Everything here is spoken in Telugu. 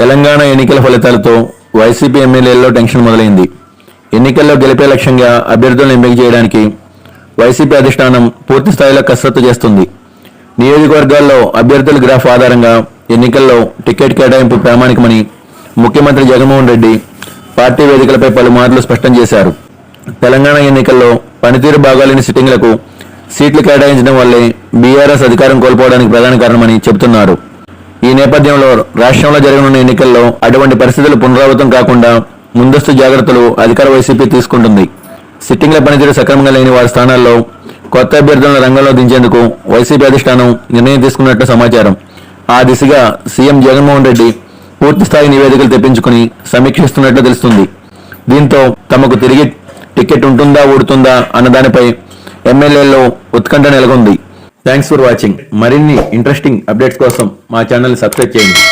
తెలంగాణ ఎన్నికల ఫలితాలతో వైసీపీ ఎమ్మెల్యేల్లో టెన్షన్ మొదలైంది. ఎన్నికల్లో గెలిపే లక్ష్యంగా అభ్యర్థులను ఎంపిక చేయడానికి వైసీపీ అధిష్టానం పూర్తి స్థాయిలో కసరత్తు చేస్తుంది. నియోజకవర్గాల్లో అభ్యర్థుల గ్రాఫ్ ఆధారంగా ఎన్నికల్లో టికెట్ కేటాయింపు ప్రామాణికమని ముఖ్యమంత్రి జగన్మోహన్ రెడ్డి పార్టీ వేదికలపై పలుమార్లు స్పష్టం చేశారు. తెలంగాణ ఎన్నికల్లో పనితీరు బాగాలేని సిట్టింగ్లకు సీట్లు కేటాయించడం వల్లే బీఆర్ఎస్ అధికారం కోల్పోవడానికి ప్రధాన కారణమని చెబుతున్నారు. ఈ నేపథ్యంలో రాష్ట్రంలో జరగనున్న ఎన్నికల్లో అటువంటి పరిస్థితులు పునరావృతం కాకుండా ముందస్తు జాగ్రత్తలు అధికార వైసీపీ తీసుకుంటుంది. సిట్టింగ్ల పనితీరు సక్రమంగా లేని వారి స్థానాల్లో కొత్త అభ్యర్థులను రంగంలో దించేందుకు వైసీపీ అధిష్టానం నిర్ణయం తీసుకున్నట్లు సమాచారం. ఆ దిశగా సీఎం జగన్మోహన్ రెడ్డి పూర్తి స్థాయి నివేదికలు తెప్పించుకుని సమీక్షిస్తున్నట్లు తెలుస్తుంది. దీంతో తమకు తిరిగి టికెట్ ఉంటుందా ఊడుతుందా అన్న దానిపై ఎమ్మెల్యేల్లో ఉత్కంఠ నెలకొంది. థ్యాంక్స్ ఫర్ వాచింగ్ మరిన్ని ఇంట్రెస్టింగ్ అప్డేట్స్ కోసం మా ఛానల్ సబ్స్క్రైబ్ చేయండి.